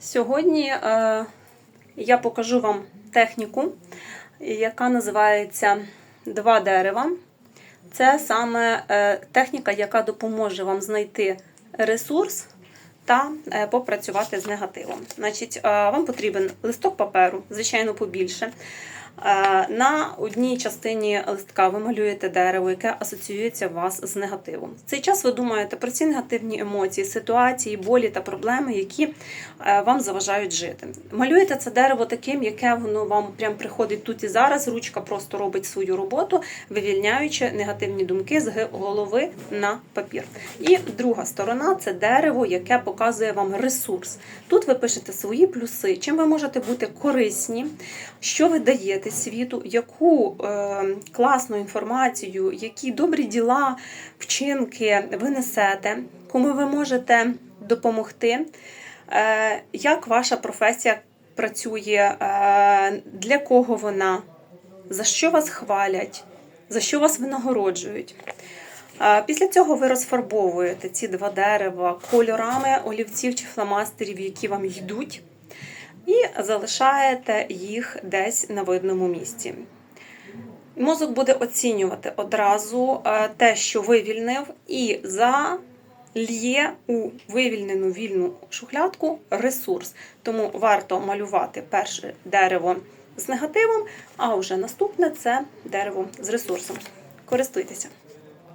Сьогодні е, я покажу вам техніку, яка називається два дерева. Це саме е, техніка, яка допоможе вам знайти ресурс та е, попрацювати з негативом. Значить, е, вам потрібен листок паперу, звичайно, побільше. Е, На одній частині листка ви малюєте дерево, яке асоціюється вас з негативом. В цей час ви думаєте про ці негативні емоції, ситуації, болі та проблеми, які е, вам заважають жити. Малюєте це дерево таким, яке воно вам прям приходить тут і зараз. Ручка просто робить свою роботу, вивільняючи негативні думки з голови на папір. І друга сторона це дерево, яке показує вам ресурс. Тут ви пишете свої плюси, чим ви можете бути корисні, що ви даєте світу, яку е, класну інформацію, які добрі діла, вчинки ви несете, кому ви можете допомогти, е, як ваша професія працює, е, для кого вона, за що вас хвалять, за що вас винагороджують. Після цього ви розфарбовуєте ці два дерева кольорами олівців чи фломастерів, які вам йдуть, і залишаєте їх десь на видному місці. Мозок буде оцінювати одразу е, те, що вивільнив, і залє у вивільнену вільну шухлядку ресурс. Тому варто малювати перше дерево з негативом, а вже наступне це дерево з ресурсом. Користуйтеся.